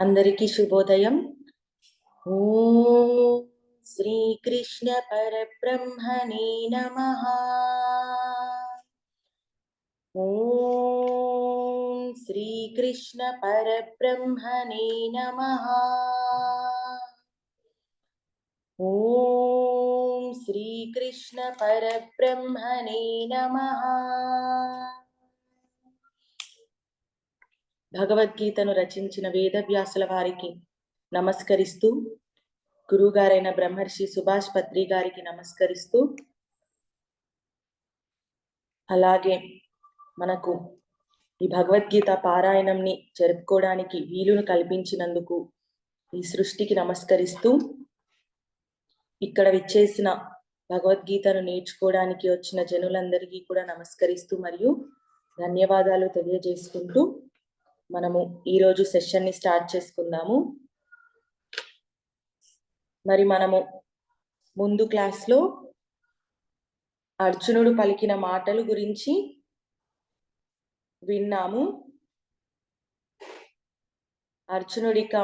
అందరికీ శుభోదయం. ఓం శ్రీకృష్ణ పరబ్రహ్మణే నమ. ఓం శ్రీకృష్ణ పరబ్రహ్మణే నమ. ఓం శ్రీకృష్ణ పరబ్రహ్మణే నమ. భగవద్గీతను రచించిన వేదవ్యాసుల వారికి నమస్కరిస్తూ గురువుగారైన బ్రహ్మర్షి సుభాష్ పత్రి గారికి నమస్కరిస్తూ అలాగే మనకు ఈ భగవద్గీత పారాయణంని జరుపుకోవడానికి వీలును కల్పించినందుకు ఈ సృష్టికి నమస్కరిస్తూ ఇక్కడ విచ్చేసిన భగవద్గీతను నేర్చుకోవడానికి వచ్చిన జనులందరికీ కూడా నమస్కరిస్తూ మరియు ధన్యవాదాలు తెలియజేసుకుంటూ మనము ఈరోజు సెషన్ని స్టార్ట్ చేసుకుందాము. మరి మనము ముందు క్లాస్లో అర్జునుడు పలికిన మాటలు గురించి విన్నాము. అర్జునుడిక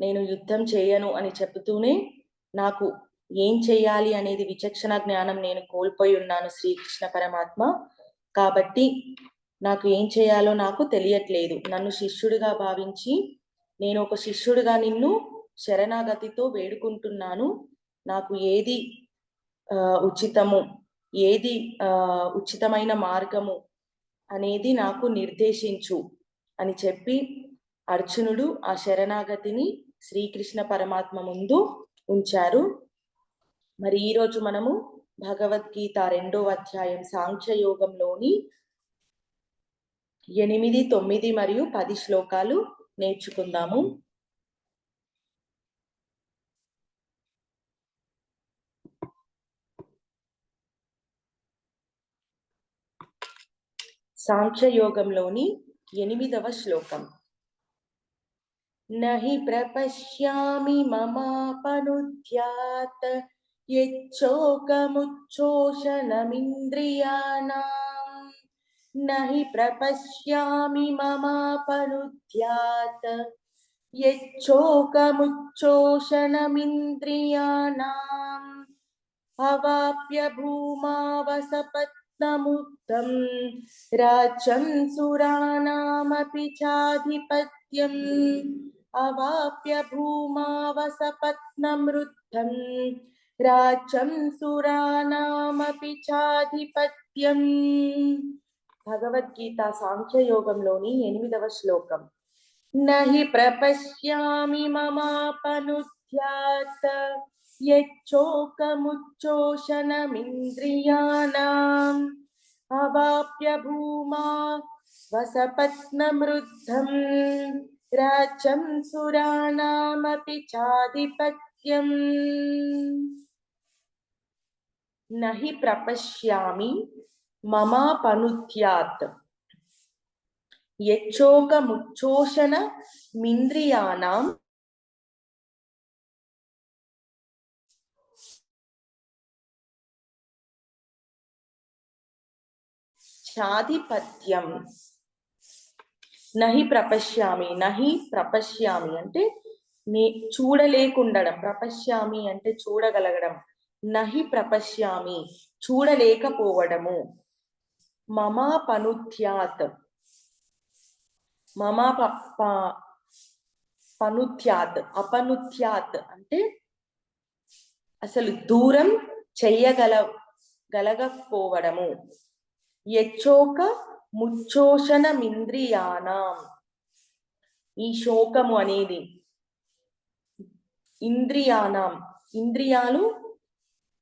నేను యుద్ధం చేయను అని చెబుతూనే నాకు ఏం చేయాలి అనేది విచక్షణ జ్ఞానం నేను కోల్పోయి ఉన్నాను శ్రీకృష్ణ పరమాత్మ. కాబట్టి నాకు ఏం చేయాలో నాకు తెలియట్లేదు. నన్ను శిష్యుడిగా భావించి నేను ఒక శిష్యుడిగా నిన్ను శరణాగతితో వేడుకుంటున్నాను. నాకు ఏది ఉచితము ఏది ఉచితమైన మార్గము అనేది నాకు నిర్దేశించు అని చెప్పి అర్జునుడు ఆ శరణాగతిని శ్రీకృష్ణ పరమాత్మ ముందు ఉంచారు. మరి ఈరోజు మనము భగవద్గీత రెండో అధ్యాయం సాంఖ్యయోగంలోని ఎనిమిది తొమ్మిది మరియు పది శ్లోకాలు నేర్చుకుందాము. సాంఖ్యయోగంలోని ఎనిమిదవ శ్లోకం. నహి ప్రపశ్యామి మమాపనుధ్యాత్ యచ్చోకముచ్చోషణమింద్రియాణాం నహి ప్రపశ్యామి మమాపనుద్యాత్ యచ్చోకముచ్చోషణమింద్రియాణాం అవాప్య భూమావసపత్నముక్తం రాజ్యం సురాణామపి చాధిపత్యం అవాప్య భూమావసపత్నమృద్ధం రాజ్యం సురాణామపి చాధిపత్యం భగవద్గీత సాంఖ్యయోగంలోని ఎనిమిదవ శ్లోకం. నహి ప్రపశ్యామి మమాపనుధ్యాత యచ్చోకముచ్చోషణమింద్రియాణం అవాప్య భూమా వసపత్నమృద్ధం రాజ్యం సురాణామపి చాధిపత్యం. నహి ప్రపశ్యామి మమాపనుధ్యాత్ యచ్చోకముచ్చోషణ మింద్రియాణాం. చాధిపత్యం నహి ప్రపశ్యామి నహి ప్రపశ్యామి అంటే నే చూడలేకుండడం. ప్రపశ్యామి అంటే చూడగలగడం. నహి ప్రపశ్యామి చూడలేకపోవడము. మమాపనుత్యాత్ మమా ప అపనుత్యాత్ అంటే అసలు దూరం చెయ్యగల గలగకపోవడము. యచ్చోక ముచ్చోషణమింద్రియానాం ఈ శోకము అనేది ఇంద్రియానాం ఇంద్రియాలు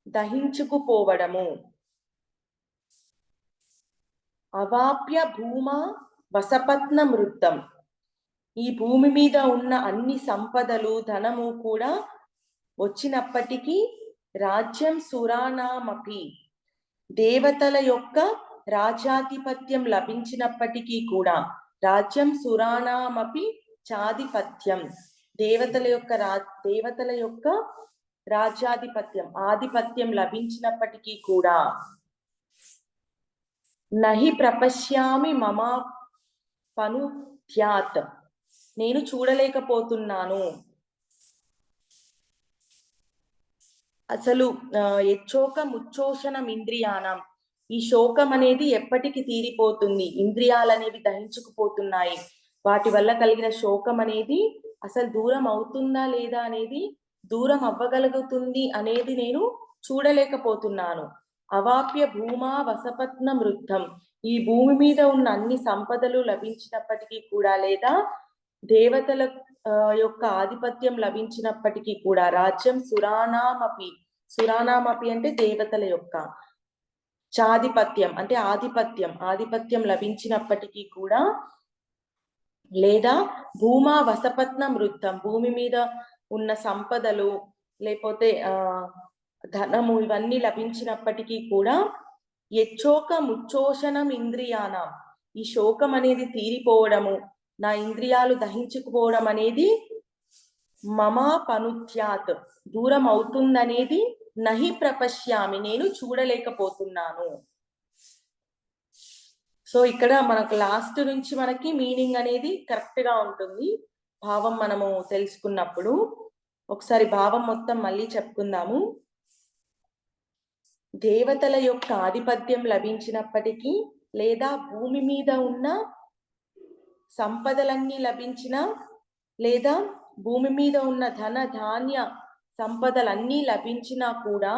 దహించుకుపోవడము. అవాప్య భూమా వసపత్న మృద్ధం ఈ భూమి మీద ఉన్న అన్ని సంపదలు ధనము కూడా వచ్చినప్పటికీ రాజ్యం సురానామపి. దేవతల యొక్క రాజ్యాధిపత్యం లభించినప్పటికీ కూడా రాజ్యం సురాణామపి చాధిపత్యం. దేవతల యొక్క రా దేవతల యొక్క రాజ్యాధిపత్యం ఆధిపత్యం లభించినప్పటికీ కూడా నహి ప్రపశ్యామి మమ పనుధ్యాత్ నేను చూడలేకపోతున్నాను. అసలు ఎచ్చోక ముచ్చోషణం ఉచ్చోషణం ఇంద్రియానం. ఈ శోకం అనేది ఎప్పటికి తీరిపోతుంది? ఇంద్రియాలనేవి దహించుకుపోతున్నాయి. వాటి వల్ల కలిగిన శోకం అనేది అసలు దూరం అవుతుందా లేదా అనేది దూరం అవ్వగలుగుతుంది అనేది నేను చూడలేకపోతున్నాను. అవాప్య భూమా వసపత్న మృద్ధం. ఈ భూమి మీద ఉన్న అన్ని సంపదలు లభించినప్పటికీ కూడా లేదా దేవతల యొక్క ఆధిపత్యం లభించినప్పటికీ కూడా రాజ్యం సురానామపి సురానామపి అంటే దేవతల యొక్క చాధిపత్యం అంటే ఆధిపత్యం ఆధిపత్యం లభించినప్పటికీ కూడా లేదా భూమా వసపత్న మృద్ధం. భూమి మీద ఉన్న సంపదలు లేకపోతే ఆ ధనము ఇవన్నీ లభించినప్పటికీ కూడా యచ్చోక ముచ్చోషణం ఇంద్రియాన. ఈ శోకం అనేది తీరిపోవడము నా ఇంద్రియాలు దహించుకుపోవడం అనేది మమా పనుత్యాత్ దూరం అవుతుందనేది నహి ప్రపశ్యామి నేను చూడలేకపోతున్నాను. సో ఇక్కడ మనకు లాస్ట్ నుంచి మనకి మీనింగ్ అనేది కరెక్ట్గా ఉంటుంది. భావం మనము తెలుసుకున్నప్పుడు. ఒకసారి భావం మొత్తం మళ్ళీ చెప్పుకుందాము. దేవతల యొక్క ఆధిపత్యం లభించినప్పటికీ లేదా భూమి మీద ఉన్న సంపదలన్నీ లభించిన లేదా భూమి మీద ఉన్న ధన ధాన్య సంపదలన్నీ లభించినా కూడా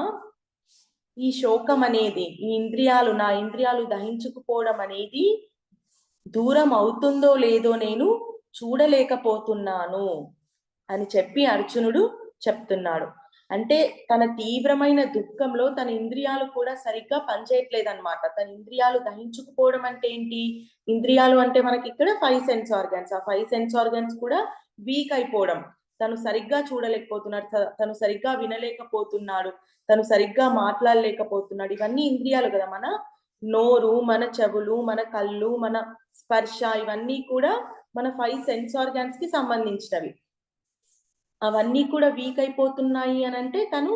ఈ శోకం అనేది ఈ ఇంద్రియాలు నా ఇంద్రియాలు దహించుకుపోవడం అనేది దూరం అవుతుందో లేదో నేను చూడలేకపోతున్నాను అని చెప్పి అర్జునుడు చెప్తున్నాడు. అంటే తన తీవ్రమైన దుఃఖంలో తన ఇంద్రియాలు కూడా సరిగ్గా పనిచేయట్లేదు అనమాట తన ఇంద్రియాలు దహించుకుపోవడం అంటే ఏంటి? ఇంద్రియాలు అంటే మనకి ఇక్కడ ఫైవ్ సెన్స్ ఆర్గన్స్ ఆ ఫైవ్ సెన్స్ ఆర్గన్స్ కూడా వీక్ అయిపోవడం. తను సరిగ్గా చూడలేకపోతున్నాడు. తను సరిగ్గా వినలేకపోతున్నాడు. తను సరిగ్గా మాట్లాడలేకపోతున్నాడు. ఇవన్నీ ఇంద్రియాలు కదా మన నోరు మన చెవులు మన కళ్ళు మన స్పర్శ ఇవన్నీ కూడా మన ఫైవ్ సెన్స్ ఆర్గాన్స్కి సంబంధించినవి. అవన్నీ కూడా వీక్ అయిపోతున్నాయి అని అంటే తను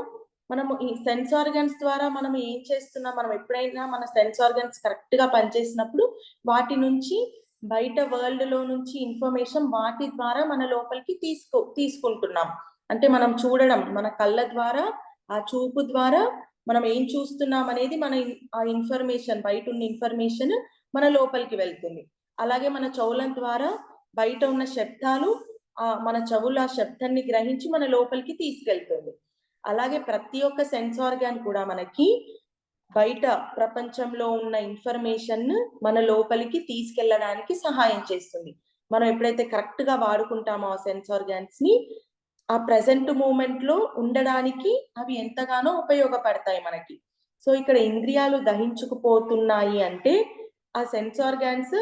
మనము ఈ సెన్స్ ఆర్గన్స్ ద్వారా మనం ఏం చేస్తున్నాం? మనం ఎప్పుడైనా మన సెన్స్ ఆర్గన్స్ కరెక్ట్గా పనిచేసినప్పుడు వాటి నుంచి బయట వరల్డ్లో నుంచి ఇన్ఫర్మేషన్ వాటి ద్వారా మన లోపలికి తీసుకో తీసుకుంటున్నాం. అంటే మనం చూడడం మన కళ్ళ ద్వారా ఆ చూపు ద్వారా మనం ఏం చూస్తున్నాం అనేది మన ఆ ఇన్ఫర్మేషన్ బయట ఉన్న ఇన్ఫర్మేషన్ మన లోపలికి వెళ్తుంది. అలాగే మన చౌలం ద్వారా బయట ఉన్న శబ్దాలు ఆ మన చెవులు ఆ శబ్దాన్ని గ్రహించి మన లోపలికి తీసుకెళ్తుంది. అలాగే ప్రతి ఒక్క సెన్స్ ఆర్గాన్ కూడా మనకి బయట ప్రపంచంలో ఉన్న ఇన్ఫర్మేషన్ మన లోపలికి తీసుకెళ్ళడానికి సహాయం చేస్తుంది. మనం ఎప్పుడైతే కరెక్ట్గా వాడుకుంటామో ఆ సెన్స్ ఆర్గాన్స్ని ఆ ప్రజెంట్ మూమెంట్లో ఉండడానికి అవి ఎంతగానో ఉపయోగపడతాయి మనకి. సో ఇక్కడ ఇంద్రియాలు దహించుకుపోతున్నాయి అంటే ఆ సెన్స్ ఆర్గాన్స్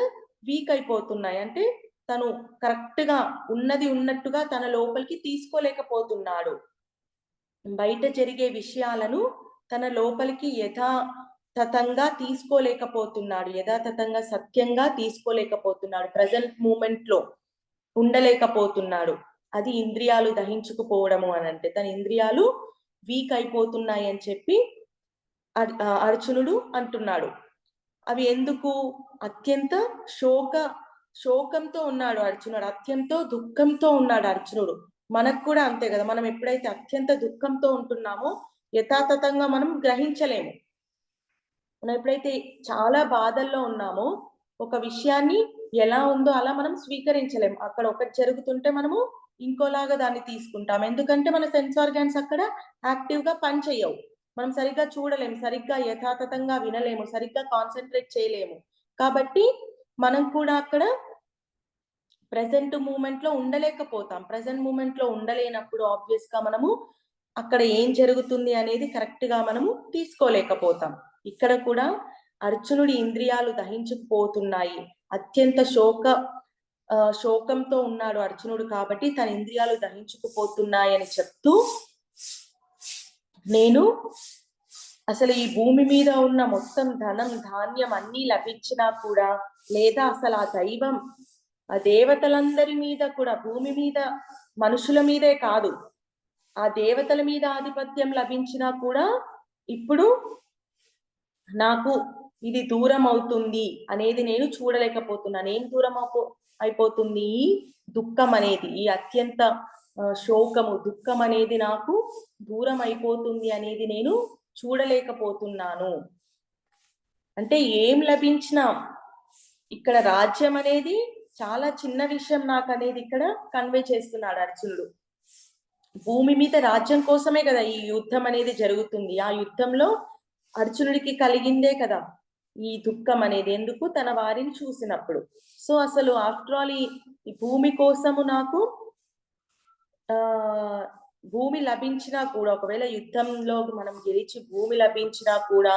వీక్ అయిపోతున్నాయి. అంటే తను కరెక్ట్గా ఉన్నది ఉన్నట్టుగా తన లోపలికి తీసుకోలేకపోతున్నాడు. బయట జరిగే విషయాలను తన లోపలికి యథాతథంగా తీసుకోలేకపోతున్నాడు యథాతథంగా సత్యంగా తీసుకోలేకపోతున్నాడు ప్రజెంట్ మూమెంట్లో ఉండలేకపోతున్నాడు. అది ఇంద్రియాలు దహించుకుపోవడము అని అంటే తన ఇంద్రియాలు వీక్ అయిపోతున్నాయి అని చెప్పి అర్జునుడు అంటున్నాడు. అవి ఎందుకు? అత్యంత శోక శోకంతో ఉన్నాడు అర్జునుడు అత్యంత దుఃఖంతో ఉన్నాడు అర్జునుడు. మనకు కూడా అంతే కదా మనం ఎప్పుడైతే అత్యంత దుఃఖంతో ఉంటున్నామో యథాతథంగా మనం గ్రహించలేము. మనం ఎప్పుడైతే చాలా బాధల్లో ఉన్నామో ఒక విషయాన్ని ఎలా ఉందో అలా మనం స్వీకరించలేము. అక్కడ ఒకటి జరుగుతుంటే మనము ఇంకోలాగా దాన్ని తీసుకుంటాం. ఎందుకంటే మన సెన్స్ ఆర్గాన్స్ అక్కడ యాక్టివ్గా పనిచేయవు. మనం సరిగ్గా చూడలేము సరిగ్గా యథాతథంగా వినలేము సరిగ్గా కాన్సన్ట్రేట్ చేయలేము. కాబట్టి మనం కూడా అక్కడ ప్రజెంట్ మూమెంట్లో ఉండలేకపోతాం. ప్రజెంట్ మూమెంట్లో ఉండలేనప్పుడు ఆబ్వియస్గా మనము అక్కడ ఏం జరుగుతుంది అనేది కరెక్ట్గా మనము తీసుకోలేకపోతాం. ఇక్కడ కూడా అర్జునుడి ఇంద్రియాలు దహించుకుపోతున్నాయి అత్యంత శోక శోకంతో ఉన్నాడు అర్జునుడు కాబట్టి తన ఇంద్రియాలు దహించుకుపోతున్నాయని చెప్తూ నేను అసలు ఈ భూమి మీద ఉన్న మొత్తం ధనం ధాన్యం అన్ని లభించినా కూడా లేదా అసలు ఆ దైవం ఆ దేవతలందరి మీద కూడా భూమి మీద మనుషుల మీదే కాదు. ఆ దేవతల మీద ఆధిపత్యం లభించినా కూడా ఇప్పుడు నాకు ఇది దూరం అవుతుంది అనేది నేను చూడలేకపోతున్నాను ఏం దూరం అయిపో అయిపోతుంది ఈ దుఃఖం అనేది ఈ అత్యంత శోకము దుఃఖం అనేది నాకు దూరం అయిపోతుంది అనేది నేను చూడలేకపోతున్నాను. అంటే ఏం లభించినా ఇక్కడ రాజ్యం అనేది చాలా చిన్న విషయం నాకు అనేది ఇక్కడ కన్వే చేస్తున్నాడు అర్జునుడు. భూమి మీద రాజ్యం కోసమే కదా ఈ యుద్ధం అనేది జరుగుతుంది. ఆ యుద్ధంలో అర్జునుడికి కలిగిందే కదా ఈ దుఃఖం అనేది ఎందుకు తన వారిని చూసినప్పుడు. సో అసలు ఆఫ్టర్ ఆల్ ఈ భూమి కోసము నాకు ఆ భూమి లభించినా కూడా ఒకవేళ యుద్ధంలో మనం గెలిచి భూమి లభించినా కూడా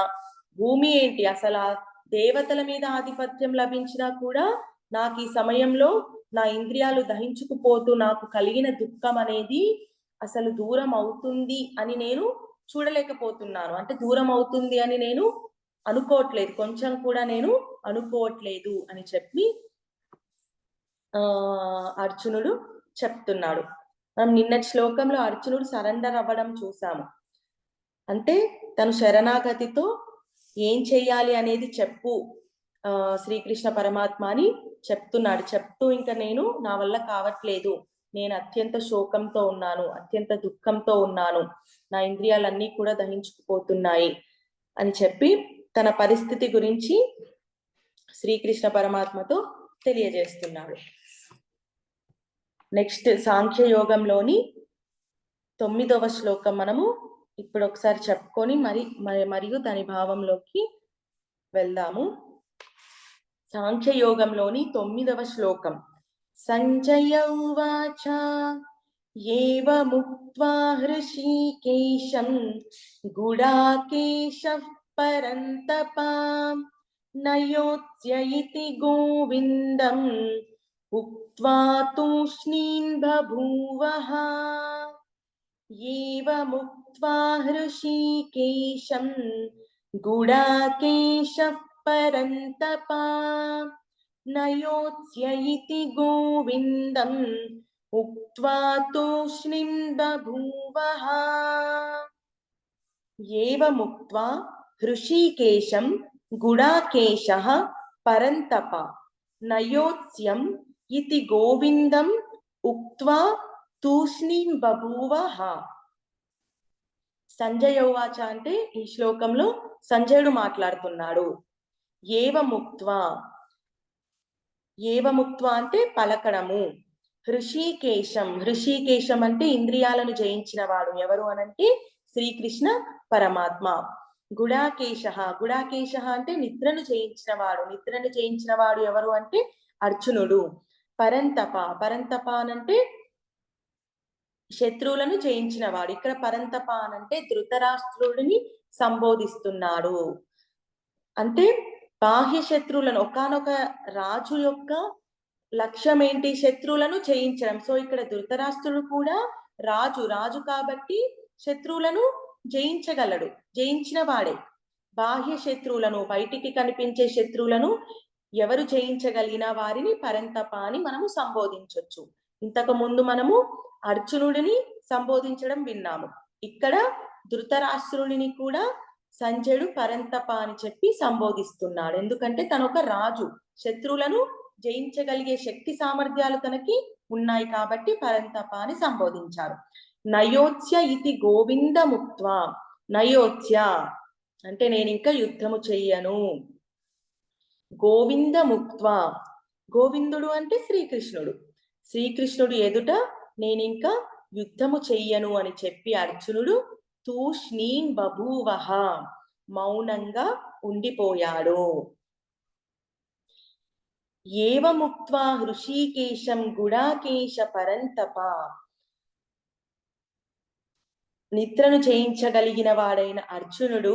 భూమి ఏంటి? అసలు ఆ దేవతల మీద ఆధిపత్యం లభించినా కూడా నాకు ఈ సమయంలో నా ఇంద్రియాలు దహించుకుపోతూ నాకు కలిగిన దుఃఖం అనేది అసలు దూరం అవుతుంది అని నేను చూడలేకపోతున్నాను. అంటే దూరం అవుతుంది అని నేను అనుకోవట్లేదు. కొంచెం కూడా నేను అనుకోవట్లేదు అని చెప్పి ఆ అర్జునుడు చెప్తున్నాడు. మనం నిన్నటి శ్లోకంలో అర్జునుడు సరెండర్ అవ్వడం చూసాము. అంటే తను శరణాగతితో ఏం చేయాలి అనేది చెప్పు ఆ శ్రీకృష్ణ పరమాత్మ అని చెప్తున్నాడు. చెప్తూ ఇంకా నేను నా వల్ల కావట్లేదు. నేను అత్యంత శోకంతో ఉన్నాను. అత్యంత దుఃఖంతో ఉన్నాను. నా ఇంద్రియాలన్నీ కూడా దహించుకుపోతున్నాయి అని చెప్పి తన పరిస్థితి గురించి శ్రీకృష్ణ పరమాత్మతో తెలియజేస్తున్నాడు. నెక్స్ట్ సాంఖ్య యోగంలోని తొమ్మిదవ శ్లోకం మనము ఇప్పుడు ఒకసారి చెప్పుకొని మరి మరి- మరియు దాని భావంలోకి వెళ్దాము. సాంఖ్యయోగంలోని తొమ్మిదవ శ్లోకం. సంజయ ఉవాచ ఏవముక్త్వా హృషీకేశం గుడాకేశ పరంతపా నయోత్స్య గోవిందం ఉక్త్వా తూష్ణీన్ బభూవః. ఏవముక్త్వా హృషీకేశం గుడాకేశ పరంతప నయోత్స్య ఇతి గోవిందం ఉక్త్వా తూష్ణీం బభూవః ఏవముక్త్వా హృషీకేశం గుడాకేశః పరంతప నయోత్స్యం ఇతి గోవిందం ఉక్త్వా తూష్ణీం బభూవః సంజయ ఉవాచ అంటే ఈ శ్లోకంలో సంజయుడు మాట్లాడుతున్నాడు. ఏవముక్త్వా? ఏవముక్త్వ అంటే పలకడము. హృషికేశం. హృషీకేశం అంటే ఇంద్రియాలను జయించిన వాడు ఎవరు అనంటే శ్రీకృష్ణ పరమాత్మ. గుడాకేశ. గుడాకేశ అంటే నిద్రను జయించిన వాడు నిద్రను జయించిన వాడు ఎవరు అంటే అర్జునుడు. పరంతప. పరంతప అనంటే శత్రువులను జయించిన వాడు ఇక్కడ పరంతప అనంటే ధృతరాష్ట్రుడిని సంబోధిస్తున్నాడు. అంటే బాహ్య శత్రువులను ఒకానొక రాజు యొక్క లక్ష్యం ఏంటి శత్రువులను జయించడం. సో ఇక్కడ ధృతరాష్ట్రుడు కూడా రాజు రాజు కాబట్టి శత్రువులను జయించగలడు జయించిన వాడే. బాహ్య శత్రువులను బయటికి కనిపించే శత్రువులను ఎవరు జయించగలిగిన వారిని పరంతప అని మనము సంబోధించవచ్చు ఇంతకు ముందు మనము అర్జునుడిని సంబోధించడం విన్నాము. ఇక్కడ ధృతరాష్ట్రుడిని కూడా సంజయుడు పరంతప అని చెప్పి సంబోధిస్తున్నాడు. ఎందుకంటే తను ఒక రాజు. శత్రువులను జయించగలిగే శక్తి సామర్థ్యాలు తనకి ఉన్నాయి కాబట్టి పరంతప అని సంబోధించారు. నయోత్య ఇది గోవింద నయోత్య అంటే నేను ఇంకా యుద్ధము చెయ్యను. గోవింద గోవిందుడు అంటే శ్రీకృష్ణుడు. శ్రీకృష్ణుడు ఎదుట నేను ఇంకా యుద్ధము చెయ్యను అని చెప్పి అర్జునుడు తూష్ణీం బభూవహ మౌనంగా ఉండిపోయాడు. ఏవముక్త్వా హృషీకేశం గుడాకేశ పరంతప. నిద్రను చేయించగలిగిన వాడైన అర్జునుడు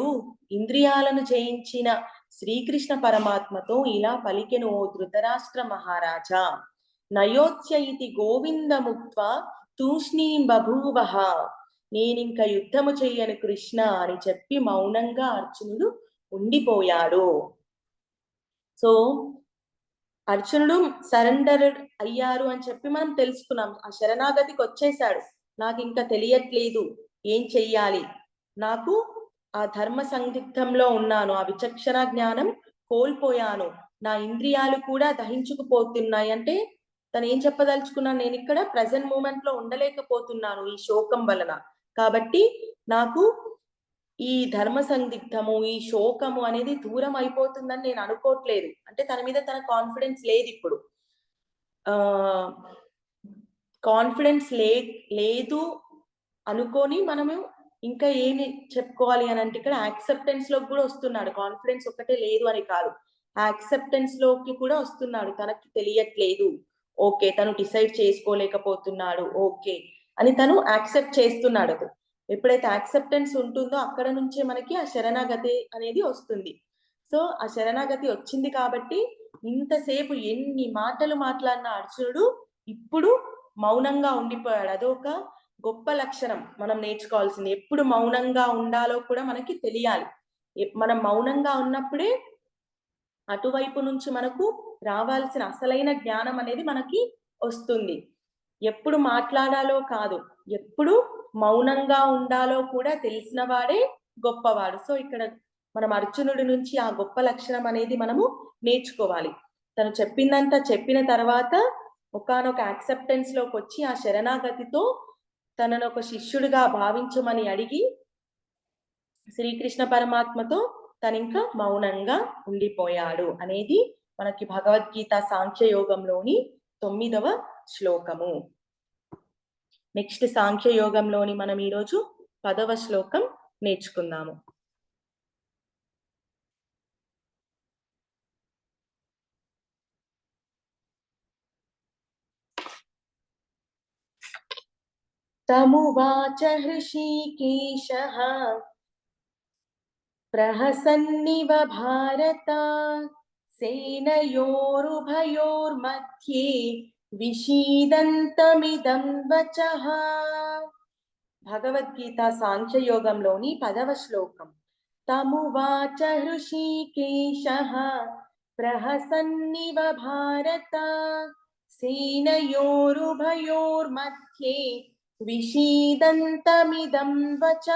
ఇంద్రియాలను చేయించిన శ్రీకృష్ణ పరమాత్మతో ఇలా పలికెను ఓ ధృతరాష్ట్ర మహారాజా. నయోత్స్య ఇతి గోవిందముక్త్వా తూష్ణీం బభూవహ నేనింక యుద్ధము చెయ్యను కృష్ణ అని చెప్పి మౌనంగా అర్జునుడు ఉండిపోయాడు. సో అర్జునుడు సరెండర్ అయ్యారు అని చెప్పి మనం తెలుసుకున్నాం. ఆ శరణాగతికి వచ్చేసాడు నాకు ఇంకా తెలియట్లేదు. ఏం చెయ్యాలి? నాకు ఆ ధర్మ సందిగ్ధంలో ఉన్నాను. ఆ విచక్షణ జ్ఞానం కోల్పోయాను. నా ఇంద్రియాలు కూడా దహించుకుపోతున్నాయి. అంటే తను ఏం చెప్పదలుచుకున్నాను? నేను ఇక్కడ ప్రజెంట్ మూమెంట్లో ఉండలేకపోతున్నాను ఈ శోకం వలన. కాబట్టి నాకు ఈ ధర్మ సందిగ్ధము ఈ శోకము అనేది దూరం అయిపోతుందని నేను అనుకోవట్లేదు. అంటే తన మీద తన కాన్ఫిడెన్స్ లేదు ఇప్పుడు. ఆ కాన్ఫిడెన్స్ లే లేదు అనుకొని మనము ఇంకా ఏమి చెప్పుకోవాలి అని అంటే ఇక్కడ యాక్సెప్టెన్స్లోకి కూడా వస్తున్నాడు. కాన్ఫిడెన్స్ ఒక్కటే లేదు అని కాదు. యాక్సెప్టెన్స్లోకి కూడా వస్తున్నాడు. తనకి తెలియట్లేదు. ఓకే తను డిసైడ్ చేసుకోలేకపోతున్నాడు. ఓకే. అని తను యాక్సెప్ట్ చేస్తున్నాడు అది. ఎప్పుడైతే యాక్సెప్టెన్స్ ఉంటుందో అక్కడ నుంచే మనకి ఆ శరణాగతి అనేది వస్తుంది. సో ఆ శరణాగతి వచ్చింది కాబట్టి ఇంతసేపు ఎన్ని మాటలు మాట్లాడిన అర్జునుడు ఇప్పుడు మౌనంగా ఉండిపోయాడు. అదొక గొప్ప లక్షణం మనం నేర్చుకోవాల్సింది. ఎప్పుడు మౌనంగా ఉండాలో కూడా మనకి తెలియాలి. మనం మౌనంగా ఉన్నప్పుడే అటువైపు నుంచి మనకు రావాల్సిన అసలైన జ్ఞానం అనేది మనకి వస్తుంది. ఎప్పుడు మాట్లాడాలో కాదు ఎప్పుడు మౌనంగా ఉండాలో కూడా తెలిసిన వాడే గొప్పవాడు. సో ఇక్కడ మనం అర్జునుడి నుంచి ఆ గొప్ప లక్షణం అనేది మనము నేర్చుకోవాలి. తను చెప్పిందంతా చెప్పిన తర్వాత ఒకానొక యాక్సెప్టెన్స్లోకి వచ్చి ఆ శరణాగతితో తనను ఒక శిష్యుడిగా భావించమని అడిగి శ్రీకృష్ణ పరమాత్మతో తను ఇంకా మౌనంగా ఉండిపోయాడు అనేది మనకి భగవద్గీత సాంఖ్య యోగంలోని తొమ్మిదవ శ్లోకము నెక్స్ట్ సాంఖ్య యోగంలోని మనం ఈరోజు పదవ శ్లోకం నేర్చుకుందాము तमुवाच हृषीकेशः प्रहसन्निव भारत सेनयोरुभयोर्मध्ये విషీదంతమిదం వచ భగవద్గీత సాంఖ్యయోగంలోని పదవ శ్లోకం తమువాచ హృషీకేశ ప్రహసన్నివ భారత సేనయోరుభయోర్मध्ये విషీదంతమిదం వచ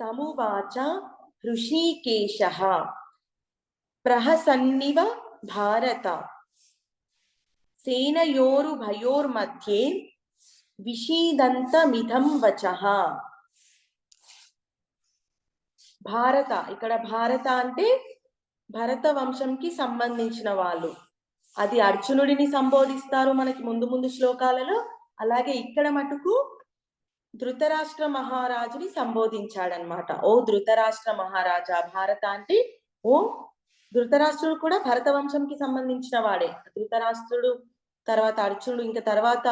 తమువాచ హృషీకేశ ప్రహసన్నివ భారత సేనయోరు భయోర్ భయోర్మధ్యే విషీదంతమిధం వచ భారత ఇక్కడ భారత అంటే భరత వంశంకి సంబంధించిన వాళ్ళు అది అర్జునుడిని సంబోధిస్తారు మనకి ముందు ముందు శ్లోకాలలో అలాగే ఇక్కడ మటుకు ధృతరాష్ట్ర మహారాజుని సంబోధించాడనమాట ఓ ధృతరాష్ట్ర మహారాజా భారత అంటే ఓ ధృతరాష్ట్రుడు కూడా భరత వంశంకి సంబంధించిన వాడే ధృతరాష్ట్రుడు తర్వాత అర్జునుడు ఇంకా తర్వాత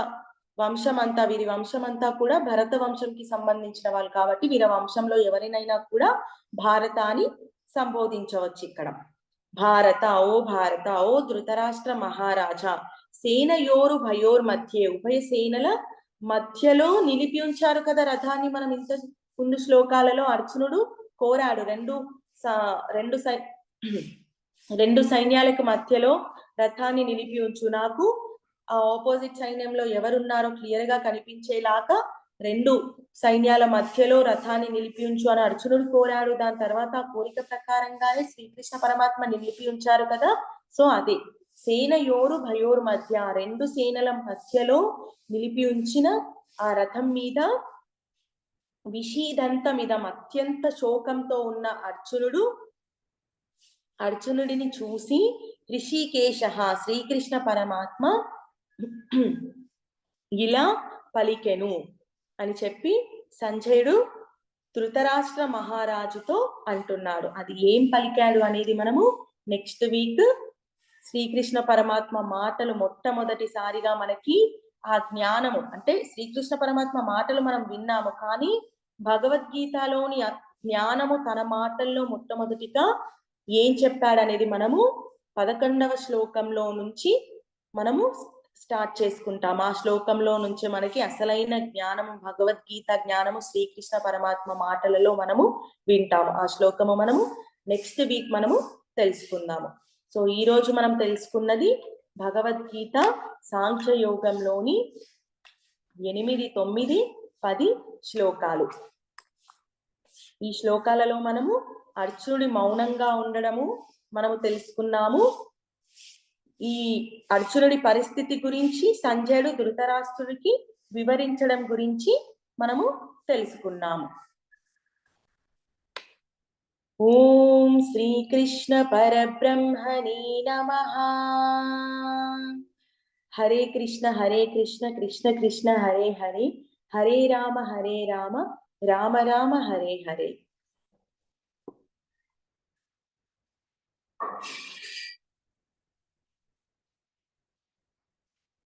వంశం అంతా వీరి వంశం అంతా కూడా భరత వంశంకి సంబంధించిన వాళ్ళు కాబట్టి వీరి వంశంలో ఎవరినైనా కూడా భారత అని సంబోధించవచ్చు ఇక్కడ. భారత ఓ భారత ఓ ధృతరాష్ట్ర మహారాజా సేనయోరు భయోర్ మధ్య ఉభయ సేనల మధ్యలో నిలిపి ఉంచారు కదా రథాన్ని మనం ఇంత ముందు శ్లోకాలలో అర్జునుడు కోరాడు. రెండు స- రెండు సై రెండు సైన్యాలకు మధ్యలో రథాన్ని నిలిపి ఉంచు. నాకు ఆపోజిట్ సైన్యంలో ఎవరున్నారో క్లియర్గా కనిపించేలాగా రెండు సైన్యాల మధ్యలో రథాన్ని నిలిపి ఉంచు అని అర్జునుడు కోరాడు. దాని తర్వాత ఆ కోరిక ప్రకారంగానే శ్రీకృష్ణ పరమాత్మ నిలిపి ఉంచారు కదా. సో అదే సేనయోరు భయోరు మధ్య ఆ రెండు సేనల మధ్యలో నిలిపి ఉంచిన ఆ రథం మీద విషీదంతమిదం అత్యంత శోకంతో ఉన్న అర్జునుడు అర్జునుడిని చూసి ఋషికేశ శ్రీకృష్ణ పరమాత్మ ఇలా పలికెను అని చెప్పి సంజయుడు ధృతరాష్ట్ర మహారాజుతో అంటున్నాడు. అది ఏం పలికాడు అనేది మనము నెక్స్ట్ వీక్ శ్రీకృష్ణ పరమాత్మ మాటలు మొట్టమొదటిసారిగా మనకి ఆ జ్ఞానము అంటే శ్రీకృష్ణ పరమాత్మ మాటలు మనం విన్నాము కానీ భగవద్గీతలోని జ్ఞానము తన మాటల్లో మొట్టమొదటిగా ఏం చెప్పాడనేది మనము పదకొండవ శ్లోకంలో నుంచి మనము స్టార్ట్ చేసుకుంటాం. ఆ శ్లోకంలో నుంచి మనకి అసలైన జ్ఞానము భగవద్గీత జ్ఞానము శ్రీకృష్ణ పరమాత్మ మాటలలో మనము వింటాము. ఆ శ్లోకము మనము నెక్స్ట్ వీక్ మనము తెలుసుకుందాము. సో ఈ రోజు మనం తెలుసుకున్నది భగవద్గీత సాంఖ్య యోగంలోని ఎనిమిది తొమ్మిది పది శ్లోకాలు. ఈ శ్లోకాలలో మనము అర్జునుడి మౌనంగా ఉండడము మనము తెలుసుకున్నాము. ఈ అర్జునుడి పరిస్థితి గురించి సంజయుడు ధృతరాష్ట్రుడికి వివరించడం గురించి మనము తెలుసుకున్నాము. ఓం శ్రీకృష్ణ పరబ్రహ్మణే నమ. హరే కృష్ణ హరే కృష్ణ కృష్ణ కృష్ణ హరే హరే. హరే రామ హరే రామ. రామ రామ హరే హరే.